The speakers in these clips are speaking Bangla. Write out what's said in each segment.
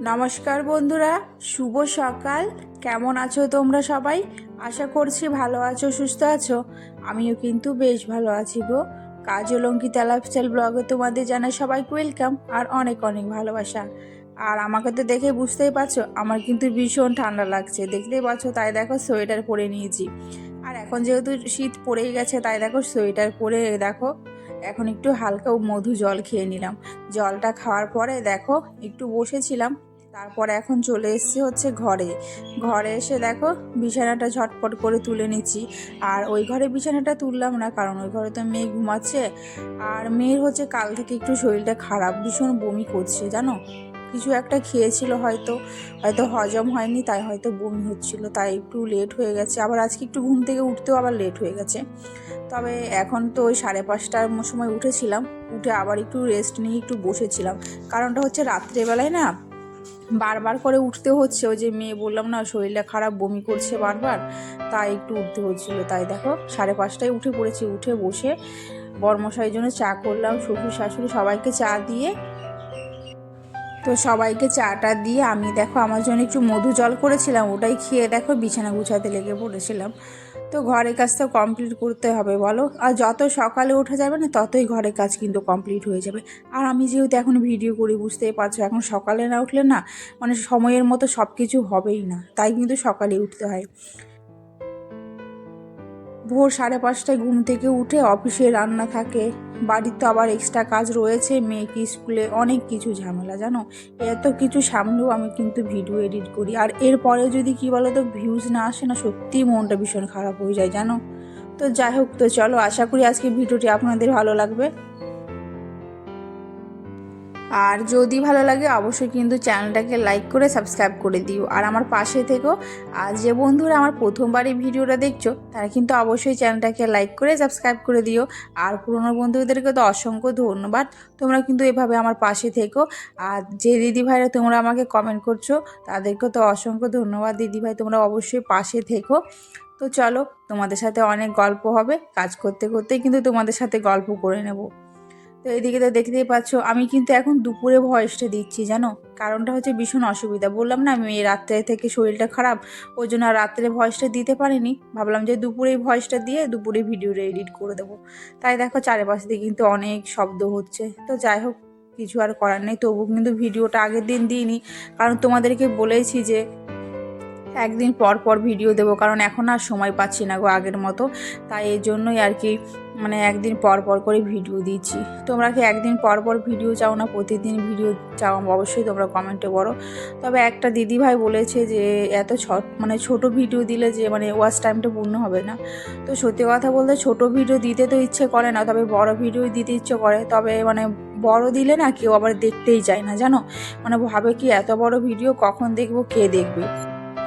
নমস্কার বন্ধুরা, শুভ সকাল। কেমন আছো তোমরা সবাই? আশা করছি ভালো আছো, সুস্থ আছো। আমিও কিন্তু বেশ ভালো আছি গো। কাজল অঙ্কিতা লাইফস্টাইল ব্লগে তোমাদের জানাই সবাইকে ওয়েলকাম আর অনেক অনেক ভালোবাসা। আর আমাকে তো দেখে বুঝতেই পারছ, আমার কিন্তু ভীষণ ঠান্ডা লাগছে। দেখতেই পাচ্ছ, তাই দেখো সোয়েটার পরে নিয়েছি। আর এখন যেহেতু শীত পড়েই গেছে, তাই দেখো সোয়েটার পরে দেখো এখন একটু হালকা মধু জল খেয়ে নিলাম। জলটা খাওয়ার পরে দেখো, একটু বসেছিলাম, তারপর এখন চলে এসেছি হচ্ছে ঘরে। ঘরে এসে দেখো, বিছানাটা ঝটপট করে তুলে নিচ্ছি। আর ওই ঘরে বিছানাটা তুললাম না, কারণ ওই ঘরে তো মেয়ে ঘুমাচ্ছে। আর মেয়ের হচ্ছে কাল থেকে একটু শরীরটা খারাপ, ভীষণ বমি করছে, জানো? কিছু একটা খেয়েছিল হয়তো হয়তো হজম হয়নি, তাই হয়তো বমি হচ্ছিল, তাই একটু লেট হয়ে গেছে। আবার আজকে একটু ঘুম থেকে উঠতেও আবার লেট হয়ে গেছে। তবে এখন তো ওই সাড়ে পাঁচটার সময় উঠেছিলাম, উঠে আবার একটু রেস্ট নিয়ে একটু বসেছিলাম। কারণটা হচ্ছে রাত্রেবেলায় না, বারবার করে উঠতে হচ্ছে। ওই যে মেয়ে বললাম না, শরীরটা খারাপ, বমি করছে বারবার, তাই একটু উঠতে হচ্ছিল। তাই দেখো, সাড়ে পাঁচটায় উঠে পড়েছি। উঠে বসে বর্মশাইয়ের জন্য চা করলাম, শ্বশুর শাশুড়ি সবাইকে চা দিয়ে তো সবাইকে চাটা দিয়ে আমি দেখো আমার জন্য একটু মধু জল করেছিলাম, ওটাই খেয়ে দেখো বিছানা গুছাতে লেগে পড়েছিলাম। তো ঘরের কাজটা কমপ্লিট করতে হবে বলো। আর যত সকালে ওঠা যাবে না, ততই ঘরের কাজ কিন্তু কমপ্লিট হয়ে যাবে। আর আমি যেহেতু এখন ভিডিও করি, বুঝতেই পারছ, এখন সকালে না উঠলে না মানে সময়ের মতো সব কিছু হবেই না, তাই কিন্তু সকালে উঠতে হয়। ভোর সাড়ে পাঁচটায় ঘুম থেকে উঠে অফিসে রান্না থাকে। বাড়িতে আবার এক্সট্রা কাজ রয়েছে, মেয়েকে স্কুলে অনেক কিছু ঝামেলা, জানো? এত কিছু সামলেও আমি কিন্তু ভিডিও এডিট করি। আর এরপরে যদি কী বলো তো ভিউজ না আসে না সত্যিই মনটা ভীষণ খারাপ হয়ে যায়, জানো? তো যাই হোক, তো চলো, আশা করি আজকে ভিডিওটি আপনাদের ভালো লাগবে। আর যদি ভালো লাগে, অবশ্যই কিন্তু চ্যানেলটাকে লাইক করে সাবস্ক্রাইব করে দিও। আর আমার পাশে থেকেও আর যে বন্ধুরা আমার প্রথমবার এই ভিডিওটা দেখছ, তারা কিন্তু অবশ্যই চ্যানেলটাকে লাইক করে সাবস্ক্রাইব করে দিও। আর পুরনো বন্ধুদেরকে তো অসংখ্য ধন্যবাদ। তোমরা কিন্তু এভাবে আমার পাশে থেকো। আর যে দিদি ভাইরা তোমরা আমাকে কমেন্ট করছ তাদেরকে তো অসংখ্য ধন্যবাদ। দিদি ভাই তোমরা অবশ্যই পাশে থেকো। তো চলো, তোমাদের সাথে অনেক গল্প হবে। কাজ করতে করতেই কিন্তু তোমাদের সাথে গল্প করে নেব। তো এদিকে তো দেখতেই পাচ্ছ, আমি কিন্তু এখন দুপুরে ভয়েসটা দিচ্ছি, জানো? কারণটা হচ্ছে ভীষণ অসুবিধা। বললাম না, আমি রাত্রে থেকে শরীরটা খারাপ, ওই জন্য আর রাত্রে ভয়েসটা দিতে পারিনি। ভাবলাম যে দুপুরেই ভয়েসটা দিয়ে দুপুরে ভিডিওটা এডিট করে দেবো। তাই দেখো, চারিপাশে দিয়ে কিন্তু অনেক শব্দ হচ্ছে। তো যাই হোক, কিছু আর করার নেই। তবু কিন্তু ভিডিওটা আগের দিন দিইনি। কারণ তোমাদেরকে বলেছি যে একদিন পর পর ভিডিও দেবো, কারণ এখন আর সময় পাচ্ছি না গো আগের মতো। তাই এই জন্যই আর কি মানে একদিন পর পর করে ভিডিও দিচ্ছি। তোমরা কি একদিন পর পর ভিডিও চাও না প্রতিদিন ভিডিও চাও? অবশ্যই তোমরা কমেন্টে বলো। তবে একটা দিদিভাই বলেছে যে, এত মানে ছোট ভিডিও দিলে যে মানে ওয়াচ টাইমটা পূর্ণ হবে না। তো সত্যি কথা বলতে ছোট ভিডিও দিতে তো ইচ্ছে করে না, তবে বড় ভিডিও দিতে ইচ্ছে করে। তবে মানে বড় দিলে না কেউ আবার দেখতেই চায় না, জানো? মানে ভাবে কি এত বড় ভিডিও কখন দেখব, কে দেখবে?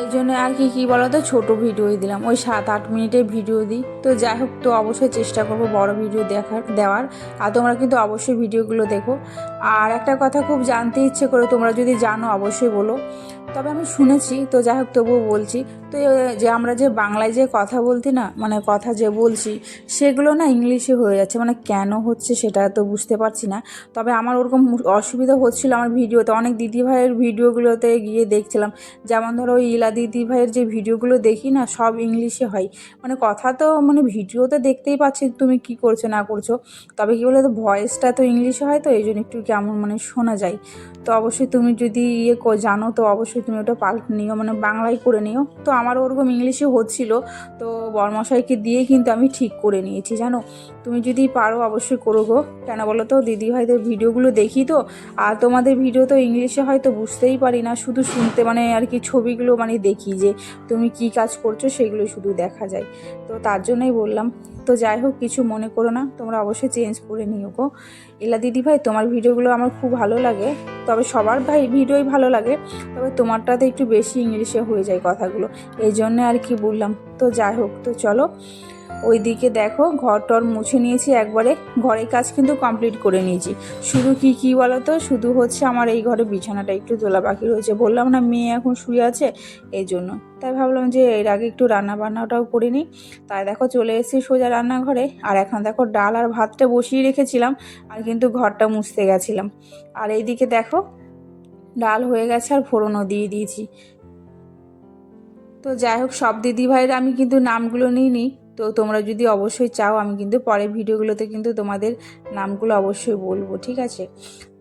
এই জন্য আর কি, কী বলো তো ছোটো দিলাম। ওই সাত আট মিনিটের ভিডিও দিই। তো যাই হোক, তো অবশ্যই চেষ্টা করব বড় ভিডিও দেখার, দেওয়ার। আর তোমরা কিন্তু অবশ্যই ভিডিওগুলো দেখো। আর একটা কথা খুব জানতে ইচ্ছে করে তোমরা যদি জানো, অবশ্যই বলো। তবে আমি শুনেছি, তো যাই হোক তবুও বলছি, তো যে আমরা যে বাংলায় যে কথা বলতি না মানে কথা যে বলছি, সেগুলো না ইংলিশে হয়ে যাচ্ছে। মানে কেন হচ্ছে সেটা তো বুঝতে পারছি না। তবে আমার ওরকম অসুবিধা হচ্ছিল আমার ভিডিওতে। অনেক দিদিভাইয়ের ভিডিওগুলোতে গিয়ে দেখছিলাম। যেমন ধরো ওই ইলা দিদিভাইয়ের যে ভিডিওগুলো দেখি না, সব ইংলিশে হয়। মানে কথা তো মানে ভিডিওতে দেখতেই পাচ্ছি, তুমি কি করছ, না করছ। তবে কী বলে তো ভয়েসটা তো ইংলিশে হয় তো এই জন্য একটু কেমন মানে শোনা যায়। তো অবশ্যই তুমি যদি ইয়ে জানো তো অবশ্যই তুমি ওটা পাল্ট নিও মানে বাংলায় করে নিও। তো আমার ওরকম ইংলিশে হচ্ছিল, তো বরমশাইকে দিয়ে কিন্তু আমি ঠিক করে নিয়েছি। জানো, তুমি যদি পারো অবশ্যই করো গো। কেন বলো তো দিদি ভাইদের ভিডিওগুলো দেখি তো, আর তোমাদের ভিডিও তো ইংলিশে হয়তো বুঝতেই পারি না। শুধু শুনতে মানে আর কি ছবিগুলো মানে দেখি যে, তুমি কি কাজ করছ সেগুলো শুধু দেখা যায়। তো তার জন্যই বললাম তো যাই হোক, কিছু মনে করো না, তোমরা অবশ্যই চেঞ্জ করে নিও গো। এলা দিদি ভাই, তোমার ভিডিওগুলো আমার খুব ভালো লাগে। তবে সবার ভাই, ভিডিওই ভালো লাগে, তবে তোমারটাতে একটু বেশি ইংলিশে হয়ে যায় কথাগুলো। এই জন্য আর কি বললাম। তো যাই হোক, তো চলো ওই দিকে দেখো, ঘর টর মুছে নিয়েছি একবারে। ঘরের কাজ কিন্তু কমপ্লিট করে নিয়েছি। শুধু কি কি বলো তো শুধু হচ্ছে আমার এই ঘরে বিছানাটা একটু তোলা বাকি রয়েছে। বললাম না, মেয়ে এখন শুয়ে আছে এই জন্য। তাই ভাবলাম যে এর আগে একটু রান্না বান্নাটাও করে নিই। তাই দেখো, চলে এসেছি সোজা রান্নাঘরে। আর এখন দেখো, ডাল আর ভাতটা বসিয়ে রেখেছিলাম আর কিন্তু ঘরটা মুছতে গেছিলাম। আর এইদিকে দেখো, ডাল হয়ে গেছে আর ফোড়নও দিয়ে দিয়েছি। তো যাই হোক, সব দিদিভাইরা আমি কিন্তু নামগুলো নিইনি। তো তোমরা যদি অবশ্যই চাও, আমি কিন্তু পরের ভিডিওগুলোতে কিন্তু তোমাদের নামগুলো অবশ্যই বলব, ঠিক আছে?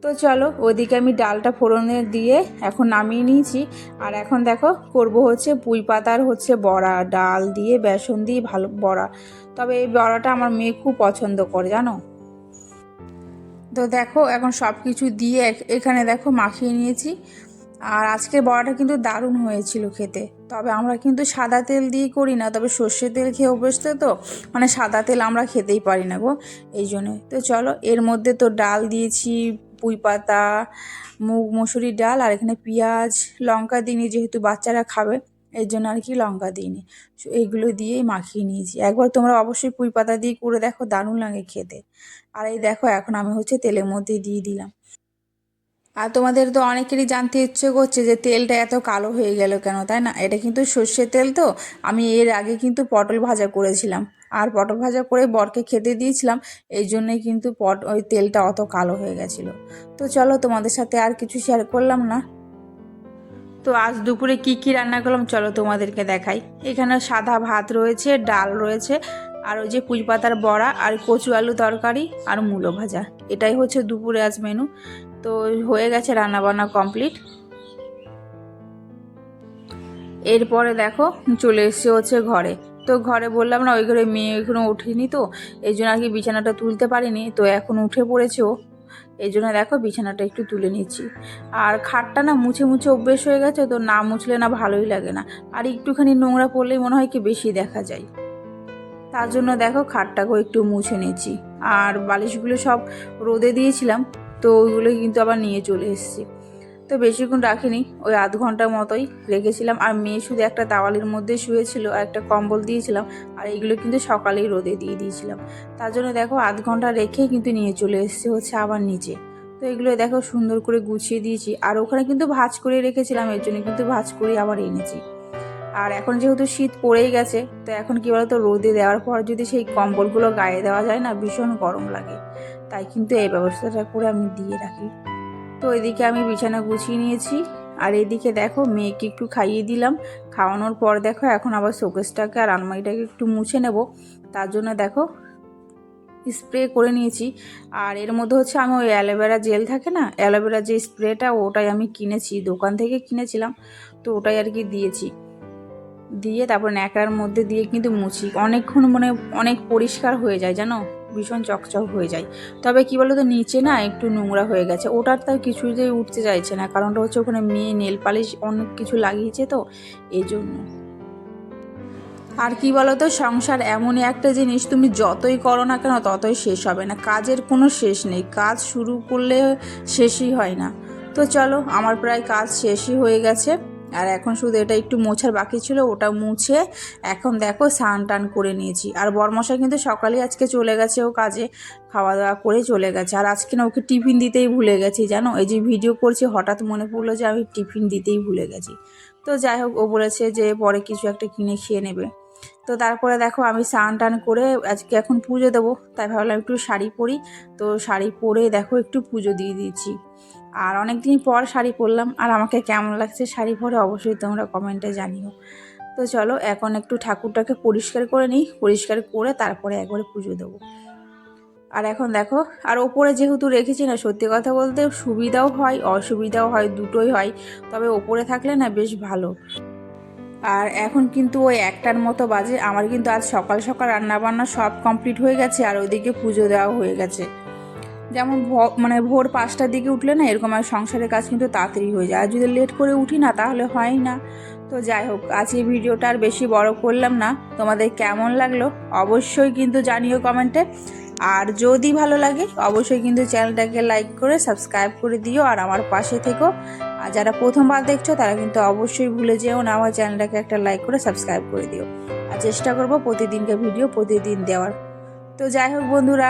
তো চলো ওদিকে আমি ডালটা ফোড়নে দিয়ে এখন নামিয়ে নিয়েছি। আর এখন দেখো, করব হচ্ছে পুঁই পাতার হচ্ছে বড়া। ডাল দিয়ে, বেসন দিয়ে ভালো বড়া। তবে এই বড়াটা আমার মেয়ে খুব পছন্দ করে, জানো? তো দেখো, এখন সব কিছু দিয়ে এখ- এখানে দেখো মাখিয়ে নিয়েছি। আর আজকের বড়াটা কিন্তু দারুণ হয়েছিল খেতে। তবে আমরা কিন্তু সাদা তেল দিয়ে করি না, তবে সর্ষে তেল খেয়ে অভ্যস্ত তো? মানে সাদা তেল আমরা খেতেই পারি না গো, এই জন্যে। তো চলো, এর মধ্যে তো ডাল দিয়েছি, পুঁই পাতা, মুগ মসুরির ডাল, আর এখানে পেঁয়াজ, লঙ্কা দিইনি, যেহেতু বাচ্চারা খাবে, এর জন্য আর কি লঙ্কা দিইনি। এইগুলো দিয়েই মাখিয়ে নিয়েছি। একবার তোমরা অবশ্যই পুঁই পাতা দিয়ে করে দেখো, দারুণ লাগে খেতে। আর এই দেখো, এখন আমি হচ্ছে তেলের মধ্যে দিয়ে দিলাম। আর তোমাদের তো অনেকেরই জানতে ইচ্ছে করছে যে তেলটা এত কালো হয়ে গেল কেন, তাই না? এটা কিন্তু সর্ষের তেল তো। আমি এর আগে কিন্তু পটল ভাজা করেছিলাম। আর পটল ভাজা করে বরকে খেতে দিয়েছিলাম, এই জন্যই কিন্তু পট, ওই তেলটা অত কালো হয়ে গেছিল। তো চলো তোমাদের সাথে আর কিছু শেয়ার করলাম না। তো আজ দুপুরে কি কি রান্না করলাম চলো তোমাদেরকে দেখাই। এখানে সাদা ভাত রয়েছে, ডাল রয়েছে, আর ওই যে পুঁই পাতার বড়া, আর কচু আলু তরকারি, আর মূলো ভাজা। এটাই হচ্ছে দুপুরে আজ মেনু তো হয়ে গেছে রান্না বান্না কমপ্লিট। এরপরে দেখো, চলে এসছে হচ্ছে ঘরে। তো ঘরে বললাম না, ওই ঘরে মেয়ে এখনও ওঠেনি তো, এই জন্য আর কি বিছানাটা তুলতে পারিনি। তো এখন উঠে পড়েছে ও, এই জন্য দেখো বিছানাটা একটু তুলে নিচ্ছি। আর খাটটা না মুছে মুছে অভ্যেস হয়ে গেছে তো, না মুছলে না ভালোই লাগে না। আর একটুখানি নোংরা পড়লেই মনে হয় কি বেশি দেখা যায়। তার জন্য দেখো খাটটাকেও একটু মুছে নিচ্ছি। আর বালিশগুলো সব রোদে দিয়েছিলাম তো ওইগুলোই কিন্তু আবার নিয়ে চলে এসেছি। তো বেশিক্ষণ রাখিনি, ওই আধ ঘণ্টার মতোই রেখেছিলাম। আর মেয়ে শুধু একটা তাওয়ালের মধ্যে শুয়েছিল আর একটা কম্বল দিয়েছিলাম আর এইগুলো কিন্তু সকালেই রোদে দিয়ে দিয়েছিলাম। তার জন্য দেখো আধ ঘণ্টা রেখেই কিন্তু নিয়ে চলে এসেছে হচ্ছে আবার নিচে। তো এগুলো দেখো সুন্দর করে গুছিয়ে দিয়েছি। আর ওখানে কিন্তু ভাজ করে রেখেছিলাম, এর জন্য কিন্তু ভাজ করে আবার এনেছি। আর এখন যেহেতু শীত পড়েই গেছে, তো এখন কি বলতো, রোদে দেওয়ার পর যদি সেই কম্বলগুলো গায়ে দেওয়া যায় না, ভীষণ গরম লাগে। তাই কিন্তু এই ব্যবস্থাটা করে আমি দিয়ে রাখি। তো এদিকে আমি বিছানা গুছিয়ে নিয়েছি। আর এদিকে দেখো মেয়েকে একটু খাইয়ে দিলাম। খাওয়ানোর পর দেখো এখন আবার শোকেসটাকে আর আলমারিটাকে একটু মুছে নেব। তার জন্য দেখো স্প্রে করে নিয়েছি। আর এর মধ্যে হচ্ছে আমি ওই অ্যালোভেরা জেল থাকে না? অ্যালোভেরা যে স্প্রেটা ওটাই আমি কিনেছি, দোকান থেকে কিনেছিলাম। তো ওটাই আর কি দিয়েছি। দিয়ে তারপর ন্যাকড়ার মধ্যে দিয়ে কিন্তু মুছি। অনেকক্ষণ মানে অনেক পরিষ্কার হয়ে যায়, জানো? ভীষণ চকচক হয়ে যায়। তবে কি বলো তো নিচে না একটু নোংরা হয়ে গেছে। ওটার তার কিছুতেই উঠতে চাইছে না। কারণটা হচ্ছে ওখানে মেয়ে নেল পালিশ অনেক কিছু লাগিয়েছে তো এই জন্য আর কি বলো তো সংসার এমনই একটা জিনিস, তুমি যতই করো না কেন ততই শেষ হবে না। কাজের কোনো শেষ নেই। কাজ শুরু করলে শেষই হয় না। তো চলো, আমার প্রায় কাজ শেষই হয়ে গেছে। আর এখন শুধু এটা একটু মোছার বাকি ছিল, ওটা মুছে এখন দেখো স্নান টান করে নিয়েছি। আর বরমশাই কিন্তু সকালে আজকে চলে গেছে, ও কাজে খাওয়া দাওয়া করে চলে গেছে। আর আজকে না ওকে টিফিন দিতেই ভুলে গেছি, জানো? এই যে ভিডিও করছি, হঠাৎ মনে পড়ল যে আমি টিফিন দিতেই ভুলে গেছি। তো যাই হোক, ও বলেছে যে পরে কিছু একটা কিনে খেয়ে নেবে। তো তারপরে দেখো আমি স্নান টান করে আজকে এখন পুজো দেবো, তাই ভাবলাম একটু শাড়ি পরি। তো শাড়ি পরে দেখো একটু পুজো দিয়ে দিয়েছি আর অনেক দিন পর শাড়ি পরলাম, আর আমাকে কেমন লাগছে শাড়ি পরে অবশ্যই তোমরা কমেন্টে জানিও। তো চলো, এখন একটু ঠাকুরটাকে পরিষ্কার করে নিই, পরিষ্কার করে তারপরে একবারে পুজো দেবো। আর এখন দেখো, আর ওপরে যেহেতু রেখেছি না, সত্যি কথা বলতে সুবিধাও হয়, অসুবিধাও হয়, দুটোই হয়, তবে ওপরে থাকলে না বেশ ভালো। আর এখন কিন্তু ওই একটার মতো বাজে, আমার কিন্তু আজ সকাল সকাল রান্না বান্না সব কমপ্লিট হয়ে গেছে, আর ওইদিকে পুজো দেওয়া হয়ে গেছে। যেমন মানে ভোর পাঁচটার দিকে উঠলে না এরকম আর সংসারের কাজ কিন্তু তাড়াতাড়ি হয়ে যায়। আর যদি লেট করে উঠি না, তাহলে হয় না। তো যাই হোক আজকে ভিডিওটা আর বেশি বড় করলাম না। তোমাদের কেমন লাগল অবশ্যই কিন্তু জানিও কমেন্টে আর যদি ভালো লাগে, অবশ্যই কিন্তু চ্যানেলটাকে লাইক করে সাবস্ক্রাইব করে দিও আর আমার পাশে থেকো। আর যারা প্রথমবার দেখছ, তারা কিন্তু অবশ্যই ভুলে যেও না, আমার চ্যানেলটাকে একটা লাইক করে সাবস্ক্রাইব করে দিও। আর চেষ্টা করব প্রতিদিনকে ভিডিও প্রতিদিন দেওয়ার। তো যাই হোক বন্ধুরা